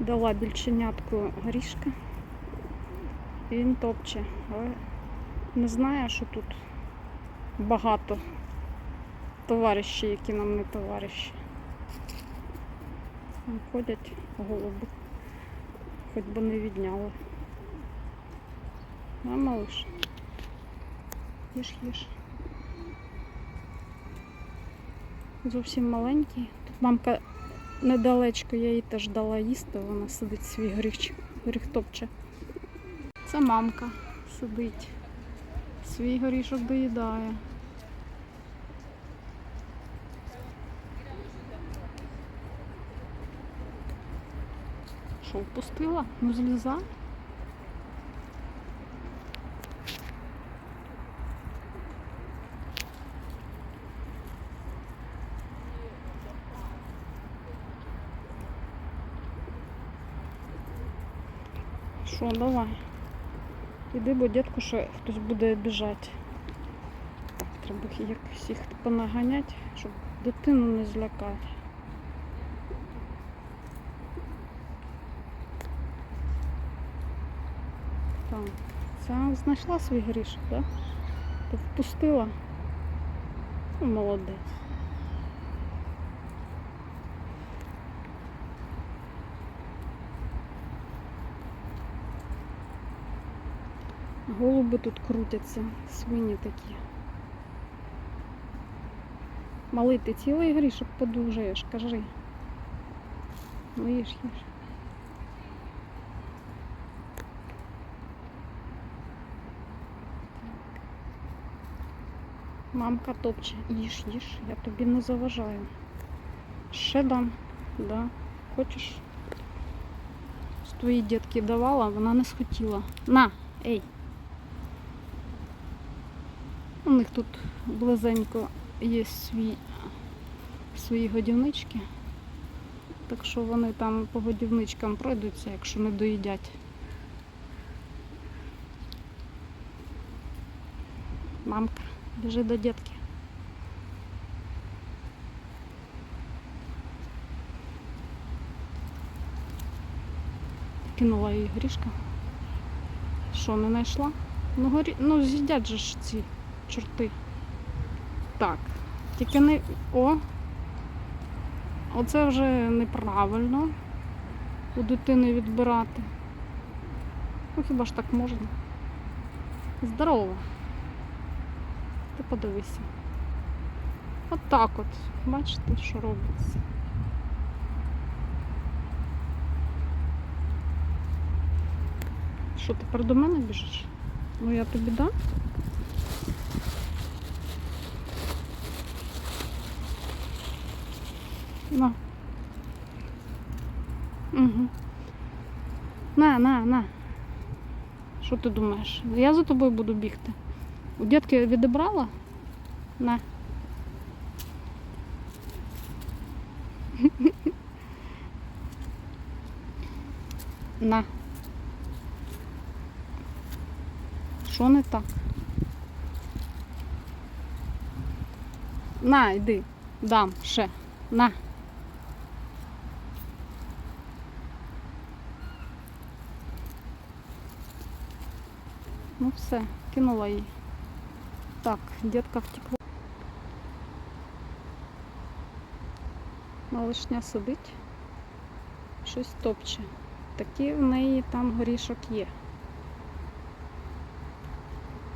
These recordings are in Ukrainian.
Дала більченятку горішка. І він топче. Але не знаю, що тут багато товаришів, які нам не товариші. Ходять голуби. Хоч би не відняли. А малыш. Їж, їж. Зовсім маленький. Тут мамка недалечко, я їй теж дала їсти, вона сидить свій горіх, гріх топче. Це мамка сидить. Свій горішок доїдає. Що, впустила? Ну злізай. Що, давай. Іди, бо дітку ще хтось буде обіжати. Так, треба якось їх понаганяти, щоб дитину не злякати. Так, ця знайшла свій грішок, так? Да? Впустила. Ну, молодець. Голуби тут крутяться, свині такі. Малий, ти цілий грішок подужаєш, кажи. Ну їж, їж. Мамка топче. Їж, їж, я тобі не заважаю. Ще дам, да. Хочеш? З твої дітки давала, вона не схотіла. На, ей. У них тут близенько є свій, свої годівнички. Так що вони там по годівничкам пройдуться, якщо не доїдять. Мамка, біжи до дітки. Кинула їй грішка. Що, не знайшла? Ну, горі... ну з'їдять же ж ці чорти. Так, тільки не. О! Оце вже неправильно у дитини відбирати. Ну хіба ж так можна? Здорово. Ти подивися. От так от. Бачите, що робиться. Що, тепер до мене біжиш? Ну я тобі дам. На. Угу. На, на, на. Що ти думаєш? Я за тобою буду бігти. У дітки відібрала? На. На. Що не так? На, йди. Дам ще. На. Ну все, кинула її. Так, дітка втекла. Малишня сидить, щось топче. Такий в неї там горішок є.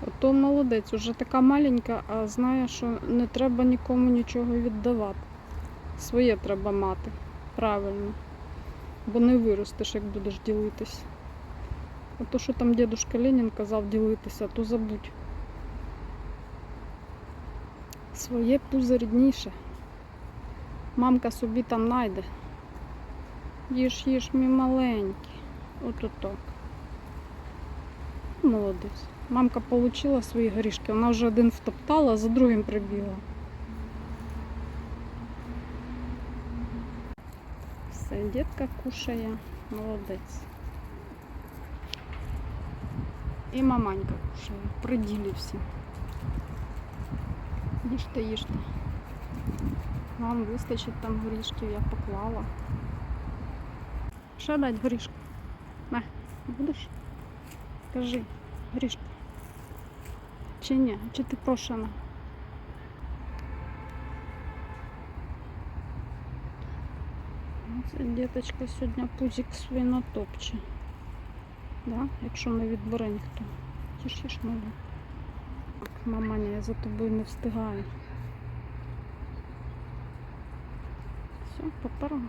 Ото молодець, уже така маленька, а знає, що не треба нікому нічого віддавати. Своє треба мати. Правильно. Бо не виростеш, як будеш ділитись. А то, що там дідушка Ленін казав ділитися, то забудь. Своє пузо рідніше. Мамка собі там найде. Їж, їж, мій маленький. Ото так. Молодець. Мамка отримала свої горішки, вона вже один втоптала, а за другим прибігла. Все, дітка кушає, молодець. І маманька кушає, при ділі всі. Їжте, їжте. Вам вистачить там горішків, я поклала. Ще дать горішка. На, будеш? Кажи, горішка. Чи ні? Чи ти прошена? Ну, Це діточка сьогодні пузик свій натопче. Да? Якщо не відбере ніхто. Тіш, тіш, мало. Маманя, я за тобою не встигаю. Все, поперла.